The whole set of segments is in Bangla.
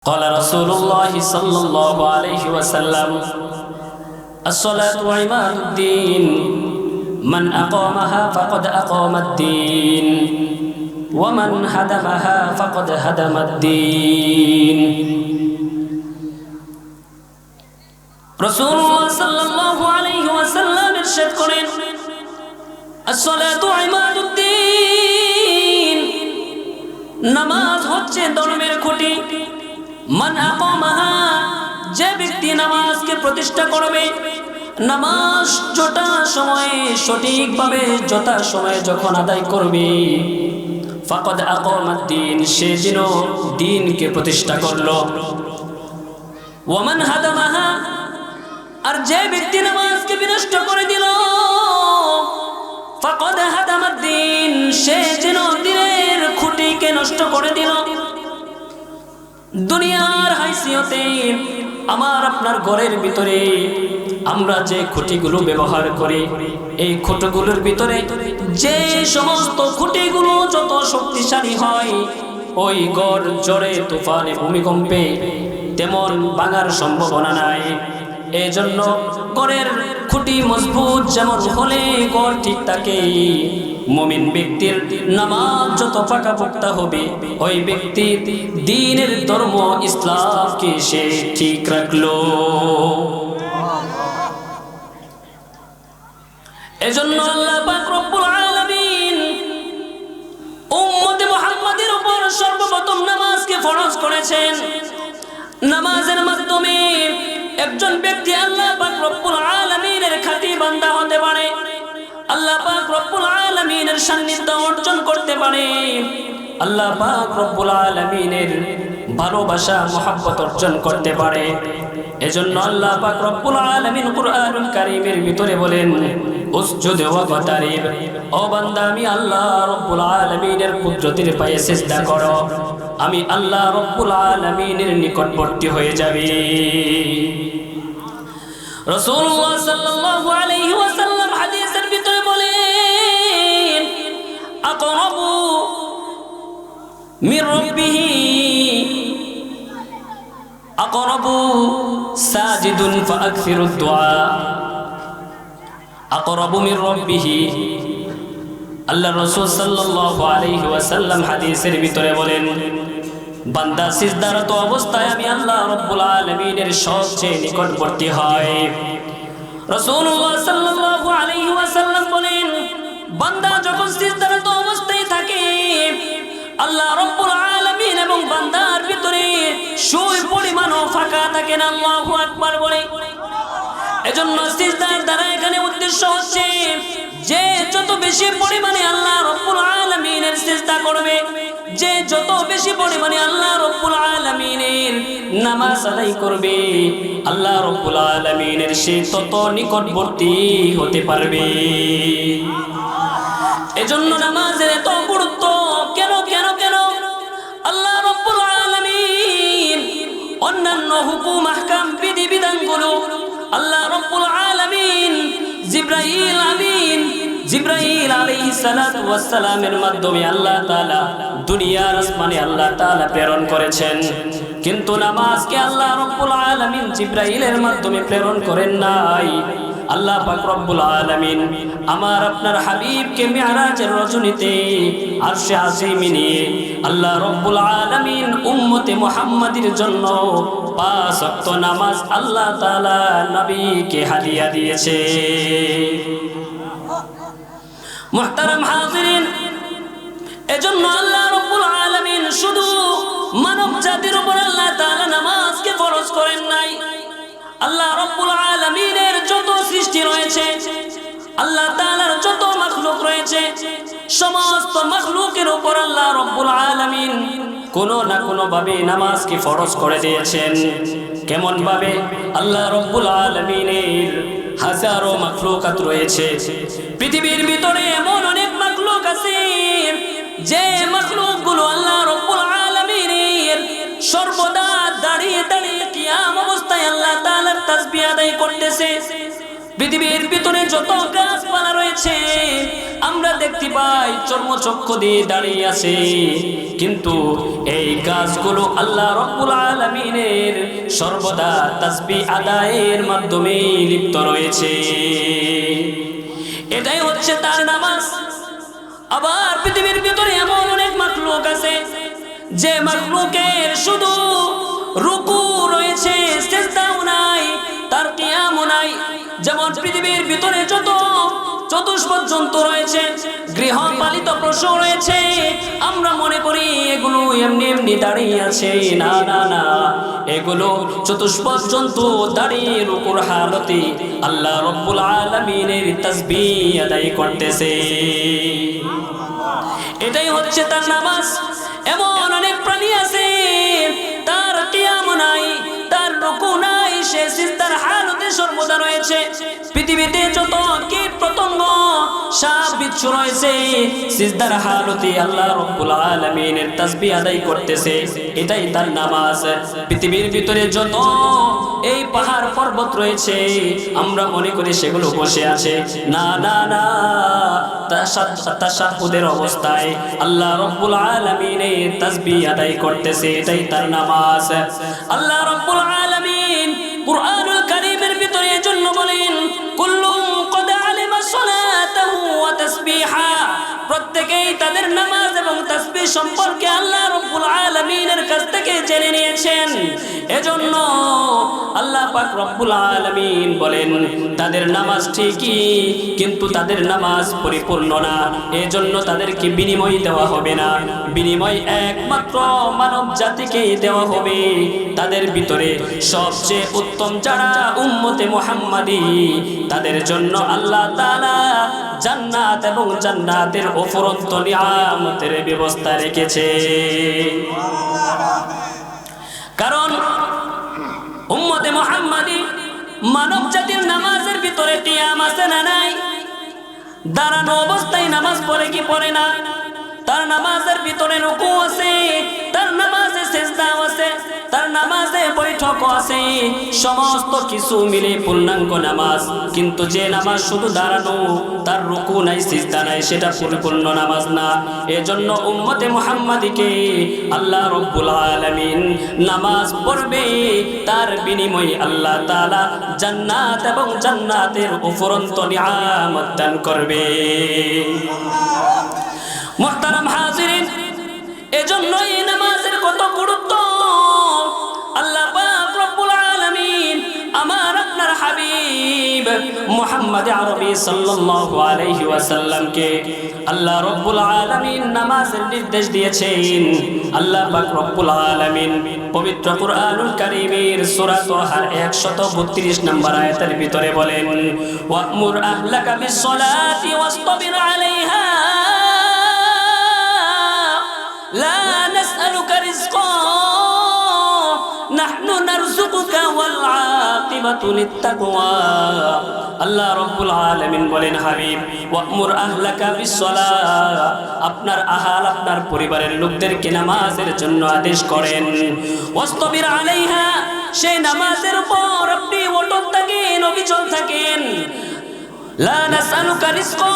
قال رسول الله صلى الله عليه وسلم الصلاة عماد الدين من أقامها فقد أقام الدين ومن هدمها فقد هدم الدين رسول الله صلى الله عليه وسلم ارشد করেন الصلاة عماد الدين নামাজ হচ্ছে ধর্মের খুঁটি মান আকামাহা, যে ব্যক্তি নামাজকে প্রতিষ্ঠা করবে, নামাজ যথা সময়ে, সঠিকভাবে যথা সময়ে যখন আদায় করবে, ফাকদ আকামাত দিন, সে যেন দিনকে প্রতিষ্ঠা করল। ওয়ামান হাদামাহা, আর যে ব্যক্তি নামাজকে বিনষ্ট করে দিল, ফাকদ হাদামাত দিন, সে যেন দিনের খুঁটিকে নষ্ট করে দিল। দুনিয়ার হাইসিয়তে আমার আপনার ঘরের ভিতরে আমরা যে খুঁটিগুলো ব্যবহার করি, এই খুঁটিগুলোর ভিতরে যে সমস্ত খুঁটিগুলো যত শক্তিশালী হয়, ওই গড় জোরে তুফানে, ভূমিকম্পে তেমন ভাঙার সম্ভাবনা নাই। এই জন্য গড়ের খুঁটি মজবুত যেমন হলে গড় ঠিক থাকে মমিন ব্যক্তির নামাজ যত পাকা পোক্তা হবে, ওই ব্যক্তি দিনের ধর্ম ইসলামকে সে ঠিক রাখল। এজন্য নামাজের মাধ্যমে একজন ব্যক্তি আল্লাহ পাক রব্বুল আলামিনের খাঁটি বান্দা পাক রব্বুল আলামিনের সান্নিধ্য অর্জন করতে পারে। আল্লাহ পাক রব্বুল আলামিনের ভালোবাসা, মহাব্বত অর্জন করতে পারে। এজন্য আল্লাহ পাক রব্বুল আলামিন কুরআনুল কারীমের ভিতরে বলেন, উসজুদ ওয়াকতারিব, ও বান্দা, আমি আল্লাহ রব্বুল আলামিনের কুদরতের পায়ে সিজদা করো। আমি আল্লাহ রব্বুল আলামিনের নিকটবর্তী হয়ে যাবে। রাসূলুল্লাহ সাল্লাল্লাহু আলাইহি ওয়াসাল্লাম হাদিসের ভিতরে আল্লাহ রাসূল সাল্লাল্লাহু হাদিসের ভিতরে বলেন, বান্দা সিজদারত অবস্থায় আমি আল্লাহ রব্বুল আলামিনের সবচেয়ে নিকটবর্তী হয়। রাসূলুল্লাহ সাল্লাল্লাহু আলাইহি ওয়াসাল্লাম বলেন, বান্দা যখন থাকে আল্লাহ রব্বুল আলামিন এবং বান্দার ভিতরে সুই পরিমাণও ফাঁকা থাকে না, আল্লাহু আকবার বলে। এজন্য সিজদার দ্বারা এখানে উদ্দেশ্য হচ্ছে যে যত বেশি পরিমাণে আল্লাহ রব্বুল আলামিনের সিজদা করবে, যে যত বেশি পরিমাণে আল্লাহ রব্বুল আলামিনের নামাজ আদায় করবে, আল্লাহ রব্বুল আলামিনের সে তত নিকটবর্তী হতে পারবে। এজন্য নামাজের এত গুরুত্ব হুকুম, আহকাম বিধি বিধানগুলো আল্লাহ রব্বুল আলামিন জিব্রাইল আমিন, জিব্রাইল আলাইহিস সালাতু ওয়াস সালামের মাধ্যমে আল্লাহ তাআলা দুনিয়ার আসমানে আল্লাহ তাআলা প্রেরণ করেছেন। কিন্তু নামাজকে আল্লাহ রব্বুল আলামিন জিব্রাইলের মাধ্যমে প্রেরণ করেন নাই। আল্লাহ পাক রব্বুল আলামিন আমার আপনার হাবিবকে মিরাজের রজনীতে, আরশে আজিমি নিয়ে আল্লাহ রব্বুল আলামিন উম্মতে মুহাম্মাদের জন্য পাঁচ নামাজ আল্লাহ তাআলা নবীকে হাদিয়া দিয়েছে। মুহতারাম হাজিরিন, এজন্য আল্লাহ রব্বুল আলামিন শুধু মানব জাতির উপর আল্লাহ তাআলা নামাজকে ফরজ করেন নাই। আল্লাহ রব্বুল আলামিনের যত সৃষ্টি রয়েছে আল্লাহ তাআলার যত মাখলুক রয়েছে, সমস্ত মাখলুকের উপর আল্লাহ রব্বুল আলামিন কোনো না কোনো ভাবে নামাজকে ফরজ করে দিয়েছেন। কেমন ভাবে আল্লাহ রব্বুল আলামিনের হাজারো মাখলুকাত রয়েছে। পৃথিবীর ভিতরে এমন অনেক মাখলুক আছে, যে মাখলুকগুলো আল্লাহ রব্বুল আলামিনের সর্বদা দাঁড়িয়ে দাঁড়িয়ে কিয়াম অবস্থায় আল্লাহ তাআলার তাসবিহ আদায় করতেছে। পৃথিবীর ভিতরে যত গাছপালা রয়েছে, আমরা দেখতে পাই চর্মচক্ষু দিয়ে দাঁড়িয়ে আছে। কিন্তু এই গাছগুলো আল্লাহ রব্বুল আলমিনের সর্বদা তাসবি আদায়ের মাধ্যমে লিপ্ত রয়েছে। এটাই হচ্ছে তার নামাজ। আবার পৃথিবীর ভিতরে এমন অনেক মাখলুক আছে, যে মাখলুকের শুধু রুকু নাই। যেমন পৃথিবীর ভিতরে যত চতুষ্পদ জন্তু রয়েছে, গৃহপালিত পশু রয়েছে, আমরা মনে করি এগুলো এমনি এমনি দাঁড়িয়ে আছে। না না না, এগুলো চতুষ্পদ জন্তু দাঁড়িয়ে রুকুর হালতে আল্লাহ রব্বুল আলমিনের তসবি আদায় করতেছে। এটাই হচ্ছে তার নামাজ। এমন অনেক প্রাণী আছে, তার কিয়াম নাই সে সিস্তার হালতে সর্বদা রয়েছে। পৃথিবীতে যত কীট হালতে আল্লাহ রব্বুল আমরা মনে করি সেগুলো বসে আছে। না না না অবস্থায় আল্লাহ রব্বুল আলামিনের তাসবিহ আদায় করতেছে। এটাই তার নামাজ। আল্লাহ রব্বুল কুরআনুল কারীমের ভিতরে এজন্য বলেন কুল্লুম কদ আলিমা সালাতাহু ওয়া তাসবিহা। প্রত্যেকেই তাদের নামাজ এবং তাসবিহ সম্পর্কে আল্লাহ রব্বুল আলামিনের কাছ থেকে জেনে নিয়েছেন। এজন্য আল্লাহ পাক রব্বুল আলামিন বলেন, তাদের নামাজ ঠিকই, কিন্তু তাদের নামাজ পরিপূর্ণ না। এজন্য তাদেরকে বিনিময় দেওয়া হবে না। বিনিময় একমাত্র মানব জাতিকেই দেওয়া হবে। তাদের ভিতরে সবচেয়ে উত্তম যারা উম্মতে মুহাম্মাদি, তাদের জন্য আল্লাহ তাআলা জান্নাত এবং জান্নাতের অফুরন্ত নিয়ামতের ব্যবস্থা রেখেছে। কারণ উম্মতে মুহাম্মাদি মানব জাতির নামাজের ভিতরে টিয়াম আছে না নাই? দাঁড়ানো অবস্থায় নামাজ পড়ে কি পড়ে না? তার নামাজের ভিতরে রুকু আছে, তার নামাজে সেজদাও আছে। তার নামাজে বৈঠক আছে। সমস্ত কিছু মিলে পূর্ণাঙ্গ নামাজ। কিন্তু যে নামাজ শুধু দাঁড়ানো, তার রুকু নাই, সিজদা নাই, সেটা পরিপূর্ণ নামাজ না। এজন্য উম্মতে মুহাম্মাদিকে আল্লাহ রব্বুল আলামিন নামাজ পড়বে। তার বিনিময়ে আল্লাহ তাআলা জান্নাত এবং জান্নাতের উপরন্ত নিয়ামত করবে। মোহতারাম হাজিরিন এজন্য এই নামাজের কত গুরুত্ব হাবিব মুহাম্মদ আরবি সাল্লাল্লাহু আলাইহি ওয়াসাল্লামকে আল্লাহ রব্বুল আলামিন নামাজের নির্দেশ দিয়েছেন। আল্লাহ পাক রব্বুল আলামিন পবিত্র কুরআনুল কারীমের সূরা তাহার 132 নম্বর আয়াতের ভিতরে বলেন, ওয়ামুর আহলাকা বিস সালাতি ওয়াসতাবির আলাইহা কালিমাতুনিত তাকওয়া আল্লাহ রব্বুল আলামিন বলেন, হাবিব, ওয়ামুর আহলাকা বিসসালাহ আপনার আহাল আপনার পরিবারের লোকদেরকে নামাজের জন্য আদেশ করেন। ওয়াসতাবির আলাইহা, সেই নামাজের উপর আপনি অটল থাকেন, অবিচল থাকেন। লা নাসআলুকা রিজকা।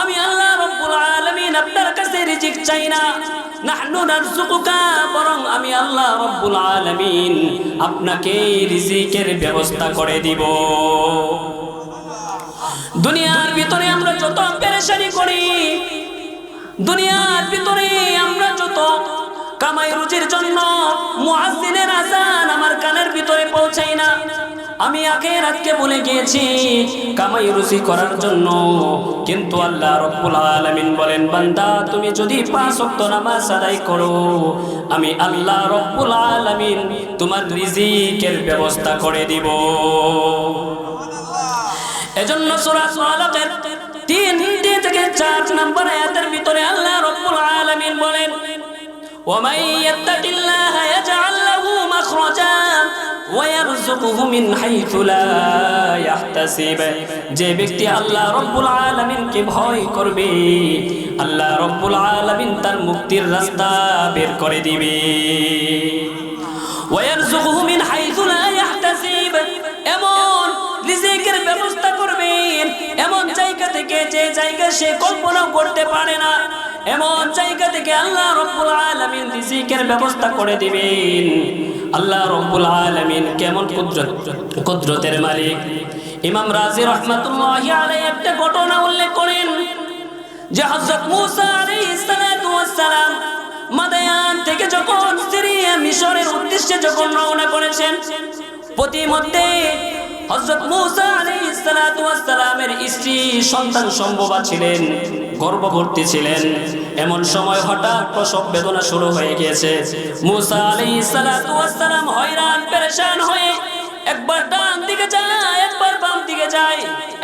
আমি আল্লাহ রব্বুল আলামিন আপনার কাছে রিজিক চাই না। নাহনু নারযুকুকা। আল্লাহ রব্বুল আলমিন আপনাকে রিজিকের ব্যবস্থা করে দিব। দুনিয়ার ভিতরে আমরা যত পেরেশানি করি, দুনিয়ার ভিতরে আমরা যত কামাই রুজির জন্য মুয়াজ্জিনের আজান আমার কানের ভিতরে পৌঁছাই না। আমি আগে রাতকে বলে গিয়েছি, কামাই রুজি করার জন্য। কিন্তু আল্লাহ রব্বুল আলামিন বলেন, বান্দা, তুমি যদি পাঁচ ওয়াক্ত নামাজ আদায় করো, আমি আল্লাহ রব্বুল আলামিন তোমার রিজিকের ব্যবস্থা করে দিব। এজন্য সূরা আলাকের তিন থেকে চার নম্বর আয়াতের ভিতরে আল্লাহ রব্বুল আলামিন বলেন ওমাই ইয়াত্তাকিল্লাহ ইয়াজআল مخرجا ويرزقه من حيث لا يحتسب যে ব্যক্তি আল্লাহ রব্বুল আলামিনকে ভয় করবে আল্লাহ রব্বুল আলামিন তার মুক্তির রাস্তা বের করে দিবে ويرزقه من حيث এমন জায়গা থেকে যে জায়গা সে কল্পনাও করতে পারে না, এমন জায়গা থেকে আল্লাহ রব্বুল আলামিন রিজিকের ব্যবস্থা করে দিবেন। আল্লাহ রব্বুল আলামিন কেমন কুদরত, কুদরতের মালিক। ইমাম রাজি রহমাতুল্লাহি আলাইহি একটা ঘটনা উল্লেখ করেন, যে হযরত মূসা আলাইহিস সালাতু ওয়াস সালাম মাদায়ান থেকে যখন সিরিয়া মিশরের উদ্দেশ্যে যখন রওনা করেছেন, প্রতিমধ্যে হযরত মূসা আলাইহিস সালাতু ওয়াস সালামের স্ত্রী সন্তান সম্ভবা ছিলেন, গর্ভবতী ছিলেন। এমন সময় হঠাৎ প্রসব বেদনা শুরু হয়ে গিয়েছে। মূসা আলাইহিস সালাতু ওয়াস সালাম হয়রান, পেরেশান হয়ে একবার ডান দিকে যায়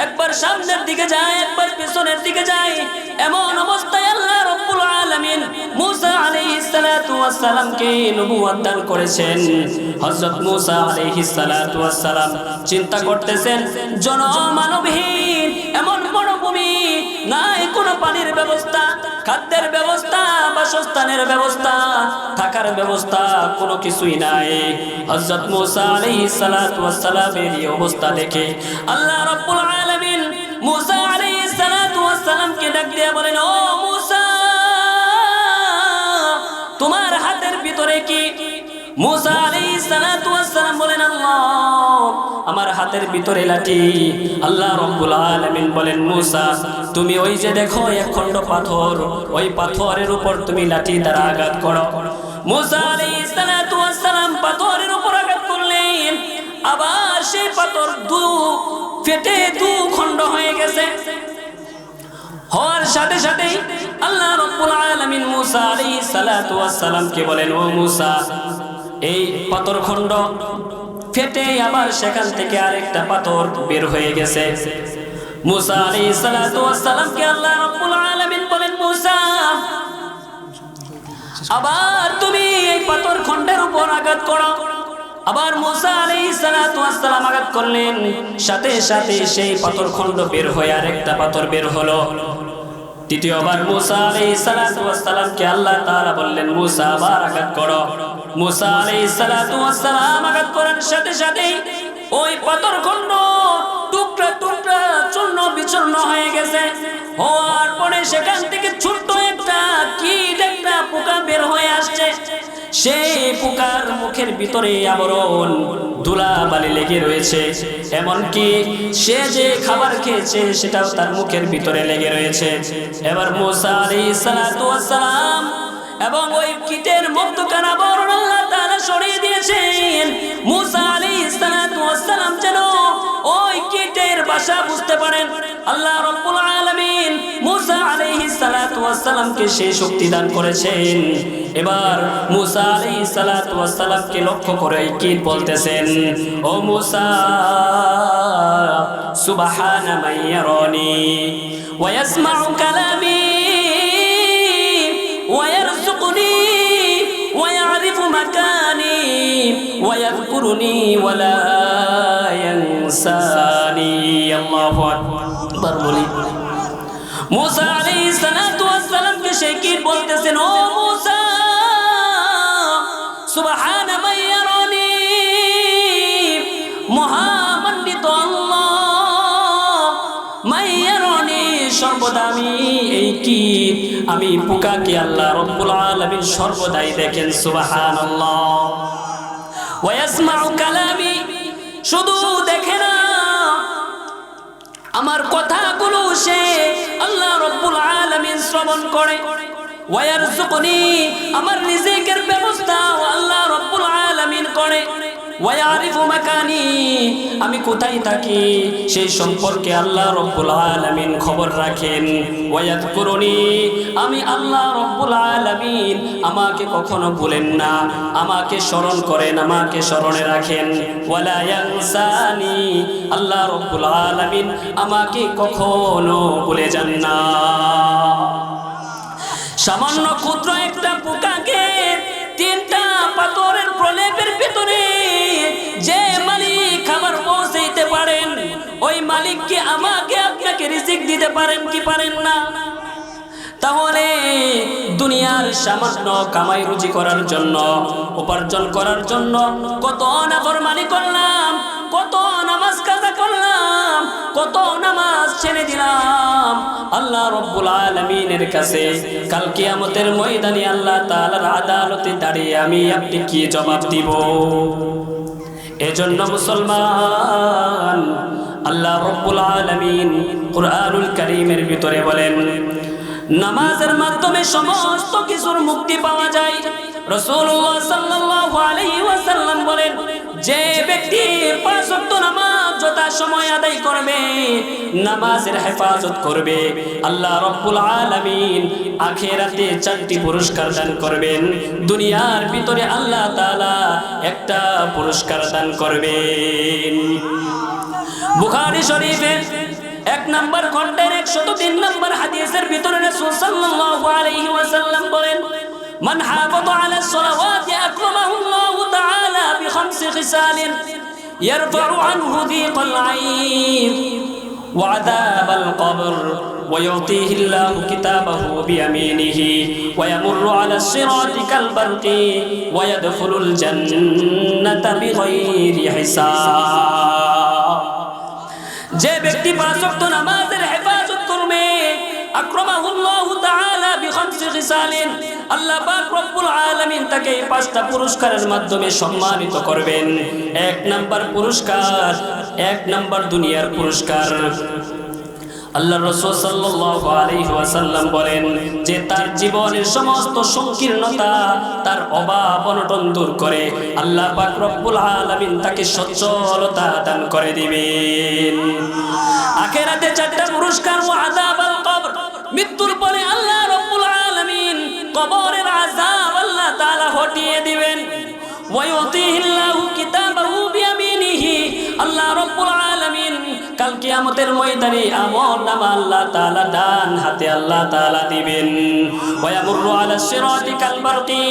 একবার সামনের দিকে একবার দিকে এমন অবস্থায় আল্লাহ রব্বুল আলামিন আলাইহিস সালাতু ওয়াস সালামকে নবুয়ত দান করেছেন। হযরত আলাইহিস সালাতু ওয়াস সালাম চিন্তা করতেছেন, জনমানবহীন এমন মরুভূমি, নাই কোনো পানির ব্যবস্থা, খাদ্যের ব্যবস্থা, বাসস্থানের ব্যবস্থা, থাকার ব্যবস্থা কোনো কিছুই নাই। হযরত মুসা আলাইহিস সালাতু ওয়াস সালামের এই অবস্থা দেখে আল্লাহ রাব্বুল আলামিন মুসা আলাইহিস সালাতু ওয়াস সালামকে ডাক দিয়ে বলেন, ও মুসা, তোমার হাতের ভিতরে কি মুসা আলাইহিস সালাতু ওয়াস বলেন, আল্লাহ, আমার হাতের ভিতরে লাঠি। আল্লাহ রব্বুল আলামিন বলেন, মুসা, তুমি ওই যে দেখো এক খণ্ড পাথর, ওই পাথরের উপর তুমি লাঠি দ্বারা আঘাত করো। মুসা আলাইহিস সালাতু ওয়াস সালাম পাথরের উপর আঘাত করলেন। আবার সেই পাথর দু ফেটে দু খণ্ড হয়ে গেছে। হওয়ার সাথে সাথেই আল্লাহ রব্বুল আলামিন মুসা আলাইহিস সালাতু সালামকে বলেন, ও মুসা এই পাথর খণ্ড ফেটে আবার সেখান থেকে আরেকটা পাথর বের হয়ে গেছে। মুসা ওয়াস সালামকে আল্লাহ রব্বুল আলামিন বলেন, মুসা, আবার তুমি এই পাথর খণ্ডের উপর আঘাত করো। আবার মুসা আলাইহিস সালাতু ওয়াস সালাম আঘাত করলেন। সাথে সাথে সেই পাথর খণ্ড বের হয়ে আরেকটা পাথর বের হলো। তৃতীয়বার মুসা আলাইহিস সালাতু ওয়াস সালামকে আল্লাহ তাআলা বললেন, মুসা, আবার আঘাত করো। মুসা আলাইহিস সালাতু ওয়াস সালাম আঘাত করার সাথে সাথে ওই পাথর খণ্ড টুকরা টুকরা চূর্ণ বিচূর্ণ হয়ে গেছে। হওয়ার পরে সেখান থেকে ছোট্ট একটা কি একটা পোকা বের হয়ে সেই পোকার মুখের ভিতরে আবরণ ধুলা বালি লেগে রয়েছে। এমনকি সে যে খাবার খেয়েছে, সেটাও তার মুখের ভিতরে লেগে রয়েছে। এবার মুসা এবং ওই কীটের মুক্ত কানা আল্লাহ তারা সরিয়ে দিয়েছেন। মুসা আলী সালাতু ভাষা বুঝতে পারেন। আল্লাহ রব্বুল আলামিন মুসা আলাইহিস সালাতু ওয়াস সেই শক্তি দান করেছেন। এবার মুসা আলাইহিস সালাতু ওয়াস সালামকে লক্ষ্য করে কি বলতেছেন? ও মুসা সুবহানা মান ইয়ারানি ওয়া ইয়াসমাউ কালামি مكاني ويذكرني ولا ينساني الله أكبر بولي موسى عليه الصلاة والسلام في شكير بولتسن أو موسى سبحان من সর্বদা এই কি আমি আল্লাহ রব্বুল আলামিন সর্বদাই দেখেন ইয়াসমাউ কালামি, শুধু দেখে না, আমার কথাগুলো সে আল্লাহ রব্বুল আলামিন শ্রবণ করে। আমার রিজিকের ব্যবস্থা আল্লাহ রব্বুল আলামিন করে। আমি কোথায় থাকি? সেই সম্পর্কে আল্লাহ রব্বুল আলামিন খবর রাখেন। ওয়ায়াদকুরুনি, আমি আল্লাহ রব্বুল আলামিন আমাকে কখনো ভুলেন না, আমাকে স্মরণ করেন, আমাকে স্মরণে রাখেন। ওয়ালা ইয়ানসানি, আল্লাহ রব্বুল আলামিন আমাকে কখনো ভুলে যান না। সামান্য ক্ষুদ্র একটা পোকাকে তিনটা পাথরের প্রলেপের ভিতরে যে মালিক খাবার পৌঁছাইতে পারেন, ওই মালিককে আমাকে আপনাকে রিজিক দিতে পারেন কি পারেন না? তাহলে দুনিয়ার সামান্য কামাই রুজি করার জন্য, উপার্জন করার জন্য কত নাফরমানি করলাম, কত নামাজ কাজা করলাম, কত নামাজ ছেড়ে দিলাম। আল্লাহ রব্বুল আলমিনের কাছে কাল কিয়ামতের ময়দানে আল্লাহ তাআলার আদালতে দাঁড়িয়ে আমি আপনি কি জবাব দিব? এজন্য মুসলমান আল্লাহ রব্বুল আলামিন কুরআনুল করিমের ভিতরে বলেন, নামাজের মাধ্যমে সমস্ত কিছুর মুক্তি পাওয়া যায়। রাসূলুল্লাহ সাল্লাল্লাহু আলাইহি ওয়াসাল্লাম বলেন যে ব্যক্তি পাঁচ ওয়াক্ত নামাজ যথা সময় আদায় করবে, নামাজের হেফাজত করবে, আল্লাহ রব্বুল আলামিন আখেরাতে চারটি পুরস্কার দান করবেন। দুনিয়ার ভিতরে আল্লাহ তাআলা একটা পুরস্কার দান করবেন। বুখারী শরীফে এক নম্বর একশত তিন নম্বর হাদিসের ভিতরে রাসূল সাল্লাল্লাহু ওয়াসাল্লাম বলেন মান হাফাযা আলা সালাওয়াতি আকরামাহু আল্লাহু তাআলা বিখামসি খিসালিন يرفع عنه ضيق العين وعذاب القبر ويعطيه الله كتابه بيمينه ويمر على الصراط كالبرق ويدخل الجنة بغير حساب যে ব্যক্তি পাঁচ ওয়াক্ত সম্মানিত করবেন। এক নাম্বার পুরস্কার, এক নাম্বার দুনিয়ার পুরস্কার। আল্লাহ বলেন যে তার জীবনের সমস্ত সংকীর্ণতা তার অভাব অনটন দূর করে, আল্লাহ পাক রব্বুল তাকে সচ্ছলতা দান করে দিবেন। চারটা পুরস্কার মৃত্যুর পরে আল্লাহ রব্বুল আলামিন কবরের আজাব আল্লাহ তাআলা হটিয়ে দিবেন। ওয়ায়ুতিহিল্লাহু কিতাবাহু বিয়ামিনিহি। আল্লাহ রাব্বুল আলামিন কাল কিয়ামতের ময়দানে আমল নামা আল্লাহ তাআলা ডান হাতে আল্লাহ তাআলা দিবেন। ওয়ায়ামুরু আলা সিরাতি কাল বারকি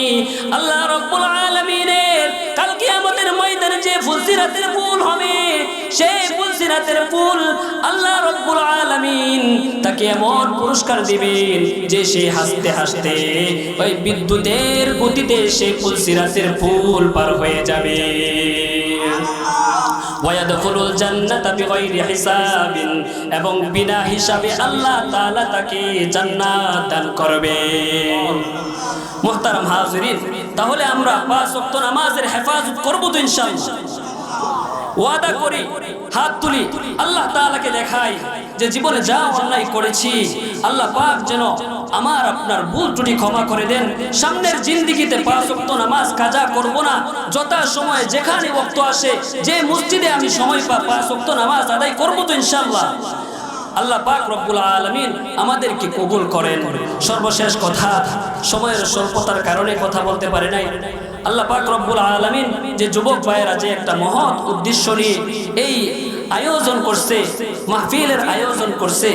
আল্লাহ রাব্বুল আলামিনের ফুলসিরাতের ফুল হবে। সেই ফুলসিরাতের ফুল আল্লাহ রব্বুল আলামিন তাকে এমন পুরস্কার দিবেন যে সে হাসতে হাসতে ওই বিদ্যুতের গতিতে সে ফুলসিরাতের ফুল পার হয়ে যাবে। ওয়ায়াদখুলুল জান্নাতা বিগাইরি হিসাবিন, এবং বিনা হিসাবে আল্লাহ তাআলা তাকে জান্নাত দান করবেন মুহতারাম হাজিরিন, তাহলে আমরা পাঁচ ওয়াক্ত নামাজের হেফাজত করব তো ইনশাআল্লাহ। ওয়াদা করি, হাত তুলি, আল্লাহ তাআলাকে দেখাই যে জীবনে যা অন্যায় করেছি, আল্লাহ পাক যেন আমার আপনার ভুল ত্রুটি ক্ষমা করে দেন। সামনের জিন্দিগিতে পাঁচ নামাজ কাজা করব না। যথা সময় যেখানে ওয়াক্ত আসে, যে মসজিদে আমি সময় পা পাঁচ নামাজ আদায় করব তো ইনশাআল্লাহ। আল্লাহ পাক রব্বুল আলমিন আমাদেরকে কবুল করেন। সর্বশেষ কথা, সময়ের স্বল্পতার কারণে কথা বলতে পারে নাই। আল্লাহ পাক রব্বুল আলমিন যে যুবক ভাইয়েরা, যে একটা মহৎ উদ্দেশ্য নিয়ে এই আয়োজন করছে, মাহফিলের আয়োজন করছে।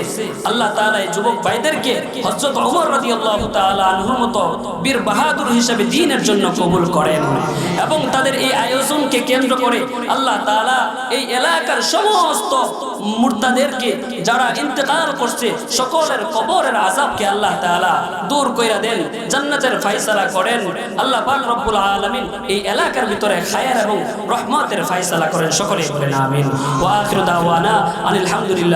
আল্লাহ তাআলা এই যুবক ভাইদেরকে হযরত ওমর রাদিয়াল্লাহু তাআলা আনহুর মতো বীর বাহাদুর হিসেবে দ্বীনের জন্য কবুল করেন এবং তাদের এই আয়োজনকে কেন্দ্র করে আল্লাহ তাআলা এই এলাকার সমস্ত মুর্তাদেরকে যারা ইন্তেকাল করছে, সকলের কবরের আজাবকে আল্লাহ তাআলা দূর কইরা দেন, জান্নাতের ফয়সালা করেন। আল্লাহ পাক রব্বুল আলামিন এই এলাকার ভিতরে খায়ের এবং রহমতের ফয়সালা করেন। সকলেই বলেন আমিন। ওয়া আখিরু দাওয়ানা আনিল হামদুলিল্লাহ